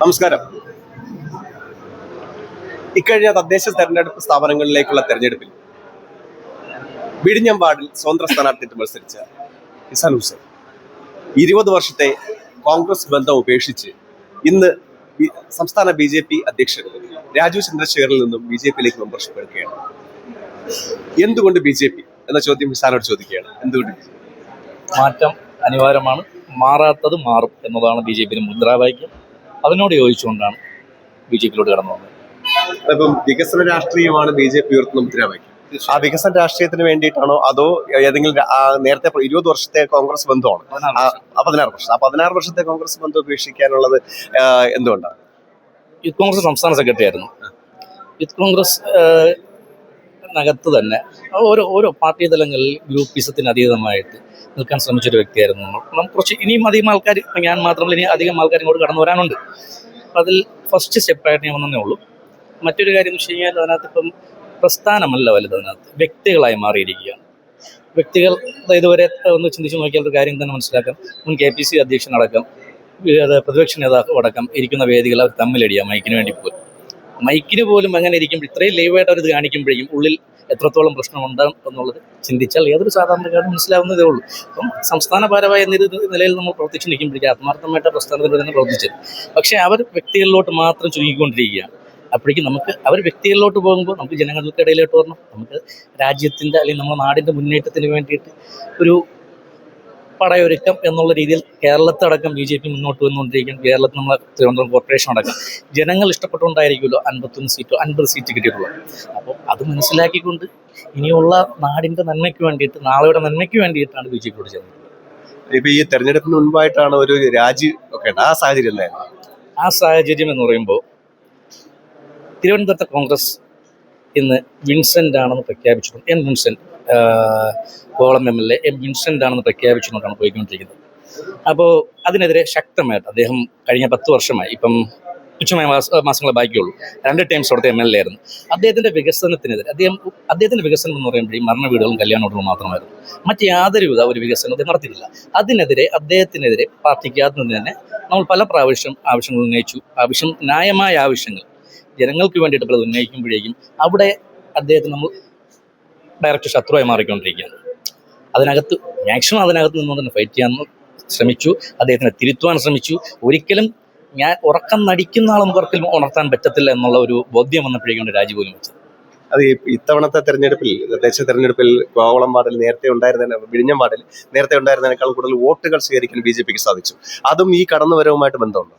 നമസ്കാരം. ഇക്കഴിഞ്ഞ തദ്ദേശ തെരഞ്ഞെടുപ്പ് സ്ഥാപനങ്ങളിലേക്കുള്ള തെരഞ്ഞെടുപ്പിൽ വിഴിഞ്ഞം വാർഡിൽ സ്വതന്ത്ര സ്ഥാനാർത്ഥിയിട്ട് മത്സരിച്ച ഇസാൻ ഹുസൈൻ ഇരുപത് വർഷത്തെ കോൺഗ്രസ് ബന്ധം ഉപേക്ഷിച്ച് ഇന്ന് സംസ്ഥാന ബി ജെ പി അധ്യക്ഷൻ രാജു ചന്ദ്രശേഖറിൽ നിന്നും ബി ജെ പിയിലേക്ക് മെമ്പർഷിപ്പ് എടുക്കുകയാണ്. എന്തുകൊണ്ട് ബി ജെ പി? എന്ന ചോദ്യം ഇസാനോട് ചോദിക്കുകയാണ്. എന്തുകൊണ്ട് മാറ്റം അനിവാര്യമാണ്. മാറാത്തത് മാറും എന്നതാണ് ബി ജെ പിയുടെ മുദ്രാവാക്യം. അതിനോട് യോജിച്ചുകൊണ്ടാണ് ബി ജെ പിയിലോട്ട് കടന്നു വന്നത്. അപ്പം വികസന രാഷ്ട്രീയമാണ് ബി ജെ പി ഉയർത്തുന്ന മുദ്രാവാക്യം. ആ വികസന രാഷ്ട്രീയത്തിന് വേണ്ടിയിട്ടാണോ അതോ ഏതെങ്കിലും നേരത്തെ ഇരുപത് വർഷത്തെ കോൺഗ്രസ് ബന്ധമാണ്? പതിനാറ് വർഷം. ആ പതിനാറ് വർഷത്തെ കോൺഗ്രസ് ബന്ധം ഉപേക്ഷിക്കാനുള്ളത് എന്തുകൊണ്ടാണ്? യൂത്ത് കോൺഗ്രസ് സംസ്ഥാന സെക്രട്ടറി ആയിരുന്നു. യൂത്ത് കോൺഗ്രസ് നകത്ത് തന്നെ. ഓരോ ഓരോ പാർട്ടി തലങ്ങളിൽ ഗ്രൂപ്പിസത്തിന് അതീതമായിട്ട് നിൽക്കാൻ ശ്രമിച്ചൊരു വ്യക്തിയായിരുന്നു നമ്മൾ. കുറച്ച് ഇനിയും അധികം ആൾക്കാർ ഞാൻ മാത്രമല്ല ഇനി അധികം ആൾക്കാർ ഇങ്ങോട്ട് കടന്നു വരാനുണ്ട്. അപ്പം അതിൽ ഫസ്റ്റ് സ്റ്റെപ്പായിട്ട് ഞാൻ വന്നേ ഉള്ളൂ. മറ്റൊരു കാര്യം എന്ന് വെച്ച് കഴിഞ്ഞാൽ അതിനകത്ത് ഇപ്പം പ്രസ്ഥാനമല്ല വലുത് അതിനകത്ത്. വ്യക്തികളായി മാറിയിരിക്കുകയാണ്. വ്യക്തികൾ ഇതുവരെ ഒന്ന് ചിന്തിച്ച് നോക്കിയാൽ ഒരു കാര്യം തന്നെ മനസ്സിലാക്കാം. മുൻ കെ പി സി അധ്യക്ഷനടക്കം പ്രതിപക്ഷ നേതാക്കൾ അടക്കം ഇരിക്കുന്ന വേദികൾ അവർ തമ്മിലടിയാം മൈക്കിന് വേണ്ടി പോലും. മൈക്കിന് പോലും അങ്ങനെ ഇരിക്കുമ്പോൾ ഇത്രയും ലൈവായിട്ട് അവർ ഇത് കാണിക്കുമ്പോഴേക്കും ഉള്ളിൽ എത്രത്തോളം പ്രശ്നമുണ്ടാകും എന്നുള്ളത് ചിന്തിച്ചാൽ ഏതൊരു സാധാരണക്കാരും മനസ്സിലാവുന്നതേ ഉള്ളൂ. അപ്പം സംസ്ഥാന ഭാരമായ നിര നിലയിൽ നമ്മൾ പ്രവർത്തിച്ച് നിൽക്കുമ്പോഴേക്കും ആത്മാർത്ഥമായിട്ട് ആ പ്രസ്ഥാനത്തിൽ തന്നെ പ്രവർത്തിച്ചത് പക്ഷേ അവർ വ്യക്തികളിലോട്ട് മാത്രം ചുരുങ്ങിക്കൊണ്ടിരിക്കുകയാണ് അപ്പോഴേക്കും നമുക്ക് അവർ വ്യക്തികളിലോട്ട് പോകുമ്പോൾ നമുക്ക് ജനങ്ങൾക്കിടയിലോട്ട് വരണം. നമുക്ക് രാജ്യത്തിന്റെ അല്ലെങ്കിൽ നമ്മുടെ നാടിന്റെ മുന്നേറ്റത്തിന് വേണ്ടിയിട്ട് ഒരു പടയൊരുക്കം എന്നുള്ള രീതിയിൽ കേരളത്തടക്കം ബി ജെ പി മുന്നോട്ട് വന്നുകൊണ്ടിരിക്കും കേരളത്തിൽ നമ്മളെ തിരുവനന്തപുരം കോർപ്പറേഷൻ അടക്കം. ജനങ്ങൾ ഇഷ്ടപ്പെട്ടുകൊണ്ടായിരിക്കുമല്ലോ അൻപത്തൊന്ന് സീറ്റോ അൻപത് സീറ്റ് കിട്ടിയിട്ടുള്ളത്. അപ്പോൾ അത് മനസ്സിലാക്കിക്കൊണ്ട് ഇനിയുള്ള നാടിന്റെ നന്മയ്ക്ക് വേണ്ടിയിട്ട് നാളെയുടെ നന്മയ്ക്ക് വേണ്ടിയിട്ടാണ് ബി ജെ പിയോട് ചേർന്നത് ഇപ്പൊ ഈ തെരഞ്ഞെടുപ്പിന് മുൻപായിട്ടാണ് ഒരു രാജി ഒക്കെ ആ സാഹചര്യം എന്തായിരുന്നു? ആ സാഹചര്യം എന്ന് പറയുമ്പോൾ തിരുവനന്തപുരത്തെ കോൺഗ്രസ് ഇന്ന് വിൻസെന്റ് ആണെന്ന് പ്രഖ്യാപിച്ചിട്ടുണ്ട്. N Vincent. Column M L A M Vincent ആണെന്ന് പ്രഖ്യാപിച്ചുകൊണ്ടാണ് പോയിക്കൊണ്ടിരിക്കുന്നത്. അപ്പോൾ അതിനെതിരെ ശക്തമായിട്ട് അദ്ദേഹം കഴിഞ്ഞ പത്ത് വർഷമായി ഇപ്പം തുച്ഛമായ മാസ മാസങ്ങളെ ബാക്കിയുള്ളൂ. രണ്ട് ടൈംസ് അവിടുത്തെ എം എൽ എ ആയിരുന്നു. അദ്ദേഹത്തിന്റെ വികസനത്തിനെതിരെ അദ്ദേഹം അദ്ദേഹത്തിന്റെ വികസനം എന്ന് പറയുമ്പോൾ മരണ വീടുകളും കല്യാണങ്ങളും മാത്രമായിരുന്നു. മറ്റ് യാതൊരുവിധ ഒരു വികസനം അദ്ദേഹം നടത്തിയിട്ടില്ല. അതിനെതിരെ അദ്ദേഹത്തിനെതിരെ പ്രാർത്ഥിക്കാത്തതിന് തന്നെ നമ്മൾ പല പ്രാവശ്യം ആവശ്യങ്ങൾ ഉന്നയിച്ചു. ആവശ്യം ന്യായമായ ആവശ്യങ്ങൾ ജനങ്ങൾക്ക് വേണ്ടിയിട്ട് പലത് ഉന്നയിക്കുമ്പോഴേക്കും അവിടെ അദ്ദേഹത്തിന് നമ്മൾ ഡയറക്റ്റ് ശത്രുവായി മാറിക്കൊണ്ടിരിക്കുകയാണ്. അതിനകത്ത് മാക്സിമം അതിനകത്ത് നിന്നുകൊണ്ട് തന്നെ ഫൈറ്റ് ചെയ്യാൻ ശ്രമിച്ചു. അദ്ദേഹത്തിനെ തിരുത്തുവാൻ ശ്രമിച്ചു. ഒരിക്കലും ഞാൻ ഉറക്കം നടിക്കുന്ന ആളും ഉറക്കിൽ ഉണർത്താൻ പറ്റത്തില്ല എന്നുള്ള ഒരു ബോധ്യം വന്നപ്പോഴേക്കാണ് രാജി പോലും വെച്ചത്. അത് ഇത്തവണത്തെ തെരഞ്ഞെടുപ്പിൽ തദ്ദേശ തെരഞ്ഞെടുപ്പിൽ കോവളം വാർഡിൽ നേരത്തെ ഉണ്ടായിരുന്ന വിഴിഞ്ഞം വാർഡിൽ നേരത്തെ ഉണ്ടായിരുന്നതിനേക്കാൾ കൂടുതൽ വോട്ടുകൾ സ്വീകരിക്കാൻ ബി ജെ പിക്ക് സാധിച്ചു. അതും ഈ കടന്നുവരവുമായിട്ട് ബന്ധമുണ്ടോ?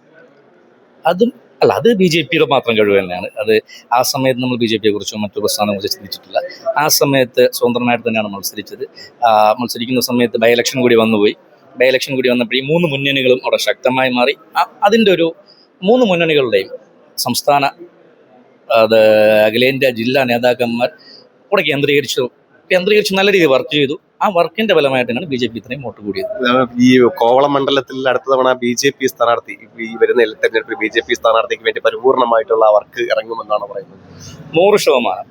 അതും അല്ല അത് ബി ജെ പിയുടെ മാത്രം കഴിവ് തന്നെയാണ്. അത് ആ സമയത്ത് നമ്മൾ ബി ജെ പിയെ കുറിച്ചോ മറ്റു പ്രസ്ഥാനങ്ങളെ കുറിച്ച് ചിന്തിച്ചിട്ടില്ല. ആ സമയത്ത് സ്വതന്ത്രമായിട്ട് തന്നെയാണ് മത്സരിച്ചത്. മത്സരിക്കുന്ന സമയത്ത് ബൈ ഇലക്ഷൻ കൂടി വന്നുപോയി. ബൈ ഇലക്ഷൻ കൂടി വന്നപ്പോൾ ഈ മൂന്ന് മുന്നണികളും അവിടെ ശക്തമായി മാറി. അതിന്റെ ഒരു മൂന്ന് മുന്നണികളുടെയും സംസ്ഥാന അത് അഖിലേന്ത്യാ ജില്ലാ നേതാക്കന്മാർ കൂടെ കേന്ദ്രീകരിച്ചു. കേന്ദ്രീകരിച്ച് നല്ല രീതിയിൽ വർക്ക് ചെയ്തു. ആ വർക്കിന്റെ ഫലമായിട്ടാണ് ബി ജെ പി ഇത്രയും വോട്ട് കൂടിയത്. ഈ കോവളം മണ്ഡലത്തിൽ അടുത്ത തവണ ബി ജെ പി സ്ഥാനാർത്ഥി ഈ വരുന്ന തെരഞ്ഞെടുപ്പിൽ ബി ജെ പി സ്ഥാനാർത്ഥിക്ക് വേണ്ടി പരിപൂർണമായിട്ടുള്ള വർക്ക് ഇറങ്ങുമെന്നാണ് പറയുന്നത്. നൂറ് ശതമാനം.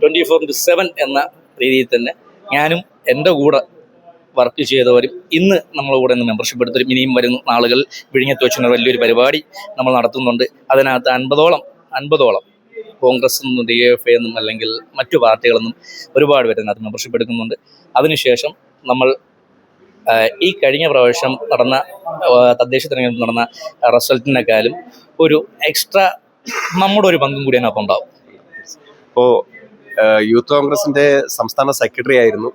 ട്വന്റി ഫോർ ഇന്റു സെവൻ എന്ന രീതിയിൽ തന്നെ ഞാനും എന്റെ കൂടെ വർക്ക് ചെയ്തവരും ഇന്ന് നമ്മളെ കൂടെ ഇന്ന് മെമ്പർഷിപ്പ് എടുത്തവരും ഇനിയും വരുന്ന നാളുകൾ വിഴിഞ്ഞത്ത് വെച്ചുകൊണ്ട് വലിയൊരു പരിപാടി നമ്മൾ നടത്തുന്നുണ്ട്. അതിനകത്ത് അൻപതോളം അൻപതോളം കോൺഗ്രസ് നിന്നും ഡി എഫ് ഐ എന്നും അല്ലെങ്കിൽ മറ്റു പാർട്ടികളെന്നും ഒരുപാട് പേര് അതിനകത്ത് മെമ്പർഷിപ്പ് എടുക്കുന്നുണ്ട്. അതിനുശേഷം നമ്മൾ ഈ കഴിഞ്ഞ പ്രാവശ്യം നടന്ന തദ്ദേശ തെരഞ്ഞെടുപ്പ് നടന്ന റിസൾട്ടിനെക്കാളും ഒരു എക്സ്ട്രാ നമ്മുടെ ഒരു പങ്കും കൂടി അതിനകത്ത് ഉണ്ടാവും. അപ്പോൾ യൂത്ത് കോൺഗ്രസിന്റെ സംസ്ഥാന സെക്രട്ടറി ആയിരുന്നു.